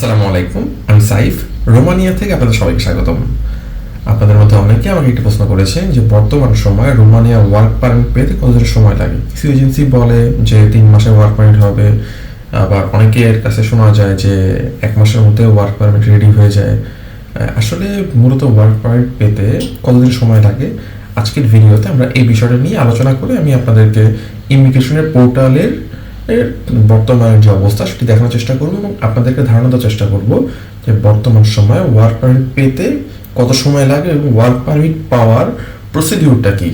আসসালামু আলাইকুম, আমি সাইফ। রোমানিয়া থেকে আপনাদের সবাইকে স্বাগতম। আপনাদের মধ্যে অনেকে আমাকে একটি প্রশ্ন করেছেন যে বর্তমান সময়ে রোমানিয়া ওয়ার্ক পারমিট পেতে কতদিন সময় লাগে? কিছু এজেন্সি বলে যে তিন মাসে ওয়ার্ক পারমিট হবে। আবার অনেকের কাছে শোনা যায় যে এক মাসের মধ্যে ওয়ার্ক পারমিট রেডি হয়ে যায়। আসলে মূলত ওয়ার্ক পারমিট পেতে কতদিন সময় লাগে? আজকের ভিডিওতে আমরা এই বিষয়টা নিয়ে আলোচনা করে আমি আপনাদেরকে ইমিগ্রেশনের পোর্টালের এর বর্তমানে যে অবস্থা, সেটি দেখানোর চেষ্টা করব এবং আপনাদেরকে ধারণা দেওয়ার চেষ্টা করব যে বর্তমান সময়ে ওয়ার্ক পারমিট পেতে কত সময় লাগে এবং ওয়ার্ক পারমিট পাওয়ার প্রসিডিউরটা কি?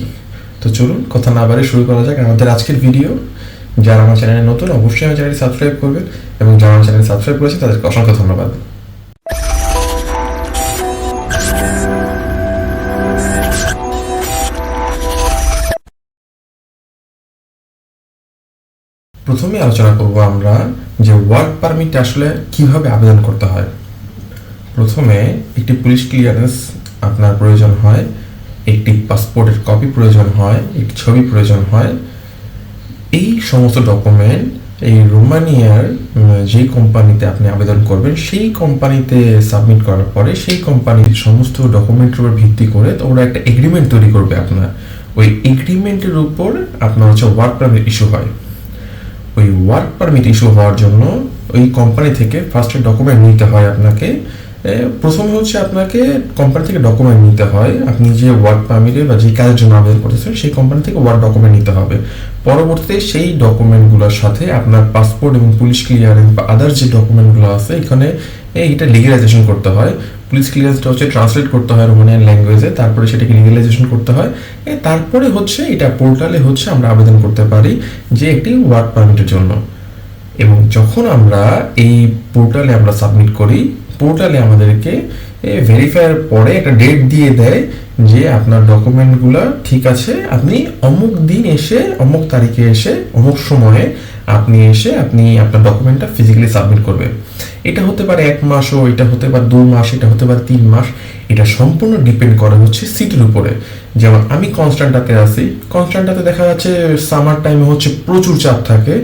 তো চলুন, কথা না বাড়ি শুরু করা যাক আমাদের আজকের ভিডিও যারা আমার চ্যানেলে নতুন, অবশ্যই আমার চ্যানেলটি সাবস্ক্রাইব করবেন এবং যারা আমার চ্যানেল সাবস্ক্রাইব করেছে তাদেরকে অসংখ্য ধন্যবাদ। প্রথমে আলোচনা করব আমরা যে ওয়ার্ক পারমিট আসলে কীভাবে আবেদন করতে হয়। প্রথমে একটি পুলিশ ক্লিয়ারেন্স আপনার প্রয়োজন হয়, একটি পাসপোর্টের কপি প্রয়োজন হয়, একটি ছবি প্রয়োজন হয়। এই সমস্ত ডকুমেন্ট এই রোমানিয়ার যেই কোম্পানিতে আপনি আবেদন করবেন, সেই কোম্পানিতে সাবমিট করার পরে সেই কোম্পানির সমস্ত ডকুমেন্টের উপর ভিত্তি করে ওরা একটা এগ্রিমেন্ট তৈরি করবে আপনার। ওই এগ্রিমেন্টের উপর আপনার হচ্ছে ওয়ার্ক পারমিট ইস্যু হয়। ওয়ার্ক পারমিট ইস্যু হওয়ার জন্য ওই কোম্পানি থেকে ফার্স্টে ডকুমেন্ট নিতে হয় আপনাকে। প্রথমে হচ্ছে আপনাকে কোম্পানি থেকে ডকুমেন্ট নিতে হয়। আপনি যে ওয়ার্ক পারমিটে বা যে কাজের জন্য আবেদন করতেছেন, সেই কোম্পানি থেকে ওয়ার্ক ডকুমেন্ট নিতে হবে। পরবর্তীতে সেই ডকুমেন্টগুলোর সাথে আপনার পাসপোর্ট এবং পুলিশ ক্লিয়ারেন্স বা আদার যে ডকুমেন্টগুলো আছে, এখানে এইটা লিগালাইজেশন করতে হয়। পুলিশ ক্লিয়ারেন্সটা হচ্ছে ট্রান্সলেট করতে হয় রোমানিয়ান ল্যাঙ্গুয়েজে তারপরে সেটাকে লিগালাইজেশন করতে হয়। তারপরে হচ্ছে এটা পোর্টালে হচ্ছে আমরা আবেদন করতে পারি যে একটি ওয়ার্ক পারমিটের জন্য। এবং যখন আমরা এই পোর্টালে আমরা সাবমিট করি পোর্টালে আমাদেরকে ভেরিফাইয়ের পরে একটা ডেট দিয়ে দেয় যে আপনার ডকুমেন্টগুলো ঠিক আছে, আপনি অমুক দিন এসে, অমুক তারিখে এসে, অমুক সময়ে আপনি এসে আপনি আপনার ডকুমেন্টটা ফিজিক্যালি সাবমিট করবেন। এটা হতে পারে এক মাসও এটা হতে পারে দু মাস, এটা হতে পারে তিন মাস। এটা সম্পূর্ণ ডিপেন্ড করে হচ্ছে সিটির উপরে। যেমন আমি কনস্ট্যান্টাতে আছি কনস্ট্যান্টাতে দেখা যাচ্ছে সামার টাইমে হচ্ছে প্রচুর চাপ থাকে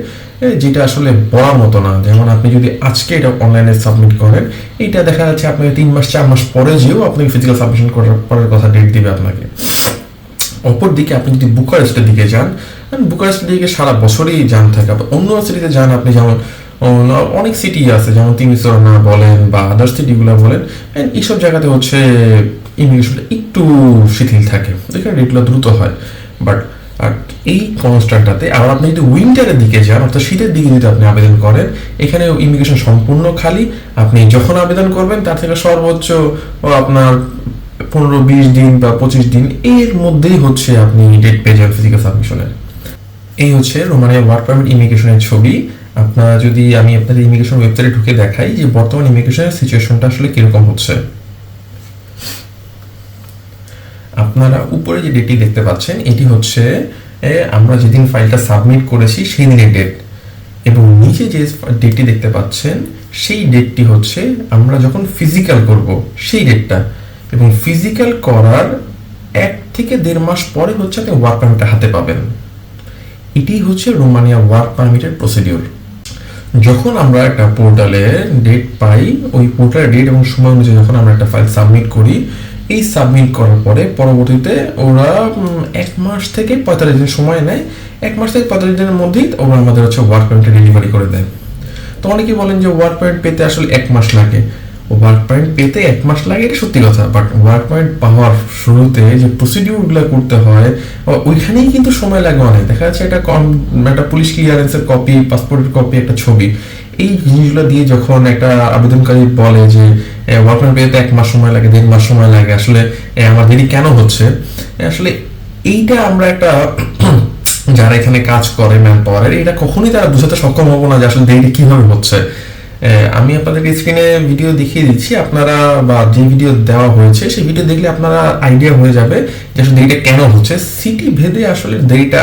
যেটা আসলে বলার মতো না। যেমন আপনি যদি আজকে এটা অনলাইনে সাবমিট করেন, এটা দেখা যাচ্ছে আপনাকে তিন মাস, চার মাস পরে যেও আপনি ফিজিক্যাল সাবমিশন করার পরের কথা ডেট দিবে আপনাকে। অপরদিকে আপনি যদি বুকারেস্টের দিকে যান বুকারেস্টের দিকে সারা বছরই যান থাকে। অন্য সিটিতে যান আপনি যেমন অনেক সিটি আছে যেমন তিমিসরনা বলেন বা আদার সিটিগুলো বলেন, and এইসব জায়গাতে হচ্ছে ইমিগ্রেশনটা একটু শিথিল থাকে। এখানে রেটগুলো দ্রুত হয়। বাট আর এই কনস্ট্রাক্টটাতে আবার আপনি যদি উইন্টারের দিকে যান, অর্থাৎ শীতের দিকে যদি আপনি আবেদন করেন এখানে ইমিগ্রেশন সম্পূর্ণ খালি। আপনি যখন আবেদন করবেন, তার থেকে সর্বোচ্চ আপনার পনেরো, বিশ দিন বা পঁচিশ দিন, এর মধ্যেই হচ্ছে আপনি ডেট পেয়ে যাবেন ফিজিক্যাল সাবমিশনের এই হচ্ছে রোমানিয়া ওয়ার্ক পারমিট ইমিগ্রেশনের ছবি। আপনারা যদি আমি আপনাদের ইমিগ্রেশন ওয়েবসাইটে ঢুকে দেখাই যে বর্তমান ইমিগ্রেশনের সিচুয়েশনটা আসলে কীরকম হচ্ছে। আপনারা উপরে যে ডেটটি দেখতে পাচ্ছেন, এটি হচ্ছে আমরা যেদিন ফাইলটা সাবমিট করেছি সেই দিনের ডেট এবং নিচে যে ডেটটি দেখতে পাচ্ছেন, সেই ডেটটি হচ্ছে, আমরা যখন ফিজিক্যাল করব, সেই ডেটটা এবং ফিজিক্যাল করার এক থেকে দেড় মাস পরে হচ্ছে আপনি ওয়ার্ক পারমিটটা হাতে পাবেন। এটি হচ্ছে রোমানিয়া ওয়ার্ক পারমিটের প্রসিডিওর যখন আমরা একটা পোর্টালে ডেট পাই, ওই পোর্টালের ডেট এবং সময় অনুযায়ী যখন আমরা একটা ফাইল সাবমিট করি, এই সাবমিট করার পরে পরবর্তীতে ওরা এক মাস থেকে পঁয়তাল্লিশ দিন সময় নেয়। এক মাস থেকে পঁয়তাল্লিশ দিনের মধ্যেই ওরা আমাদের হচ্ছে ওয়ার্ক পয়েন্টটা ডেলিভারি করে দেয়। তো অনেকে বলেন যে ওয়ার্ক পয়েন্ট পেতে আসলে এক মাস লাগে। ওয়ার্ক পারমিট পেতে এক মাস লাগে, এটা সত্যি কথা। বাট ওয়ার্ক পারমিট পাওয়ার শুরুতে যে প্রসিডিউরগুলো করতে হয় ওইখানেই কিন্তু সময় লাগে অনেক। দেখা যাচ্ছে একটা কম একটা পুলিশ ক্লিয়ারেন্সের কপি পাসপোর্টের কপি একটা ছবি। এই জিনিসগুলো দিয়ে যখন একটা আবেদনকারী বলে যে ওয়ার্ক পারমিট পেতে এক মাস সময় লাগে, দেড় মাস সময় লাগে, আসলে আমার দেরি কেন হচ্ছে? আসলে এইটা আমরা একটা যারা এখানে কাজ করে ম্যান পাওয়ারের এটা কখনোই তারা বুঝাতে সক্ষম হব না যে আসলে দেরিটা কীভাবে হচ্ছে। আমি আপনাদের স্ক্রিনে ভিডিও দেখিয়ে দিচ্ছি। আপনারা বা যে ভিডিও দেওয়া হয়েছে, সেই ভিডিও দেখলে আপনারা আইডিয়া হয়ে যাবে যে আসলে দেরিটা কেন হচ্ছে। সিটি ভেদে আসলে দেরিটা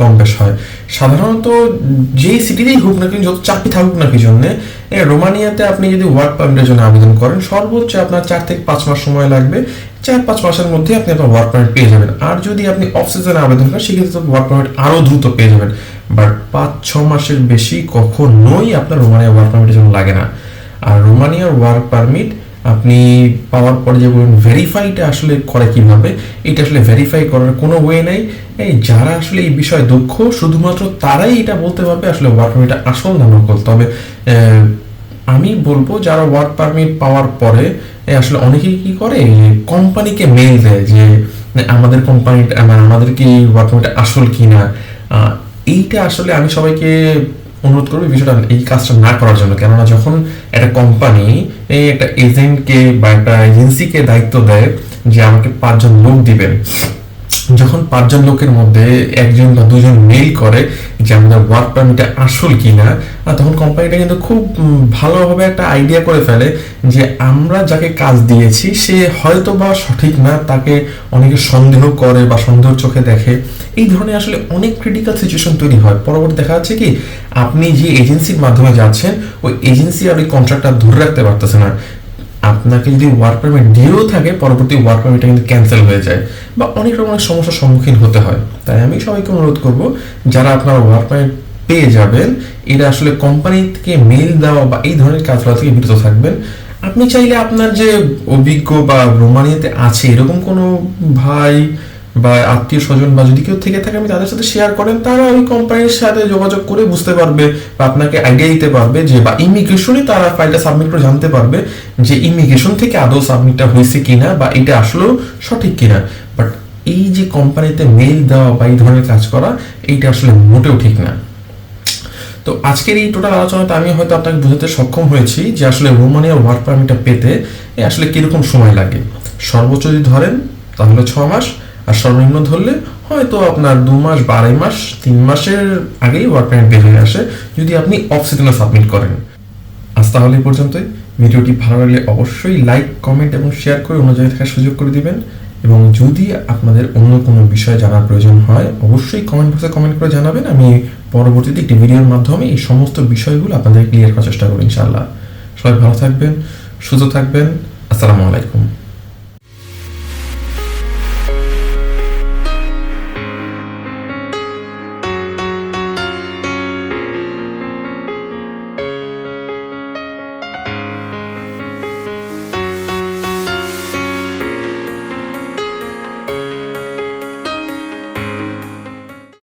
কম বেশ হয়। সাধারণত যেই সিটিতেই হোক না কিন্তু যত চাকরি থাকুক না কি জন্যে রোমানিয়াতে আপনি যদি ওয়ার্ক পারমিটের জন্য আবেদন করেন, সর্বোচ্চ আপনার চার থেকে পাঁচ মাস সময় লাগবে। চার পাঁচ মাসের মধ্যে আপনি আপনার ওয়ার্ক পারমিট পেয়ে যাবেন। আর যদি আপনি অফ আবেদন করেন, সেক্ষেত্রে ওয়ার্ক পারমিট আরও দ্রুত পেয়ে যাবেন। বাট পাঁচ ছ মাসের বেশি কখনোই আপনার রোমানিয়া ওয়ার্ক পারমিটের জন্য লাগে না। আর রোমানিয়ার ওয়ার্ক পারমিট আপনি পাওয়ার পরে যে বলুন ভেরিফাইটা আসলে করে কীভাবে, এটা আসলে ভেরিফাই করার কোনো ওয়ে নেই। এই যারা আসলে এই বিষয়ে দক্ষ শুধুমাত্র তারাই এটা বলতে পারবে আসলে ওয়ার্ক পারমিটটা আসল না নকল। তবে আমি বলব যারা ওয়ার্ক পারমিট পাওয়ার পরে আসলে অনেকেই কি করে কোম্পানিকে মেল দেয় যে, আমাদের কোম্পানিটা মানে আমাদের কি ওয়ার্ক পারমিট আসল কিনা। এইটা আসলে আমি সবাইকে অনুরোধ করব বিষয়টা এই কাজটা না করার জন্য। কেননা যখন একটা কোম্পানি এই একটা এজেন্টকে বা একটা এজেন্সিকে দায়িত্ব দেয় যে আমাকে পাঁচজন লোক দিবেন যখন পাঁচজন লোকের মধ্যে একজন বা দুজন মেল করে যে আমাদের ওয়ার্ক পারমিটটা আসল কিনা আহ, তখন কোম্পানিটা কিন্তু খুব ভালোভাবে একটা আইডিয়া করে ফেলে যে আমরা যাকে কাজ দিয়েছি সে হয়তো বা সঠিক না তাকে অনেকে সন্দেহ করে বা সন্দেহ চোখে দেখে। এই ধরনের আসলে অনেক ক্রিটিক্যাল সিচুয়েশন তৈরি হয়। পরবর্তী দেখা যাচ্ছে কি আপনি যে এজেন্সির মাধ্যমে যাচ্ছেন ওই এজেন্সি আর ওই কন্ট্রাক্টটা ধরে রাখতে পারতেছে না। আপনাকে যদি ওয়ার্ক পারমিট দিয়েও থাকে, পরবর্তী ওয়ার্ক পারমিটটা কিন্তু ক্যান্সেল হয়ে যায় বা অনেক রকমের সমস্যার সম্মুখীন হতে হয়। তাই আমি সবাইকে অনুরোধ করব, যারা আপনার ওয়ার্ক পারমিট পেয়ে যাবেন, এটা আসলে কোম্পানি থেকে মেল দেওয়া বা এই ধরনের কাজগুলো থেকে বিরত থাকবেন। আপনি চাইলে আপনার যে অভিজ্ঞ বা রোমানিয়াতে আছে, এরকম কোনো ভাই বা আত্মীয় স্বজন বা যদি কেউ থেকে থাকে, আমি তাদের সাথে শেয়ার করেন, তারা ওই কোম্পানির সাথে যোগাযোগ করে বুঝতে পারবে বা আপনাকে আইডিয়া দিতে পারবে যে বা ইমিগ্রেশনই তারা ফাইলটা সাবমিট করে জানতে পারবে যে ইমিগ্রেশন থেকে আদৌ সাবমিটটা হয়েছে কিনা বা এটা আসলেও সঠিক কিনা। বাট এই যে কোম্পানিতে মেল দেওয়া বা এই ধরনের কাজ করা, এইটা আসলে মোটেও ঠিক না। তো আজকের এই টোটাল আলোচনাটা আমি হয়তো আপনাকে বোঝাতে সক্ষম হয়েছি যে আসলে রোমানিয়ার ওয়ার্ক পারমিটটা পেতে আসলে কীরকম সময় লাগে। সর্বোচ্চ যদি ধরেন, তাহলে ছ মাস আর সর্বনিম্ন ধরলে হয়তো আপনার দু মাস বা আড়াই মাস, তিন মাসের আগেই ওয়ার্ক পারমিট বের হয়ে আসে যদি আপনি অফ সিজনে সাবমিট করেন। আজ তাহলে এই পর্যন্তই। ভিডিওটি ভালো লাগলে অবশ্যই লাইক কমেন্ট এবং শেয়ার করে অন্য জায়গায় থাকার সুযোগ করে দিবেন। এবং যদি আপনাদের অন্য কোনো বিষয় জানার প্রয়োজন হয়, অবশ্যই কমেন্ট বক্সে কমেন্ট করে জানাবেন। আমি পরবর্তীতে একটি ভিডিওর মাধ্যমে এই সমস্ত বিষয়গুলো আপনাদের ক্লিয়ার করার চেষ্টা করব ইনশাআল্লাহ। সবাই ভালো থাকবেন, সুস্থ থাকবেন। আসসালামু আলাইকুম।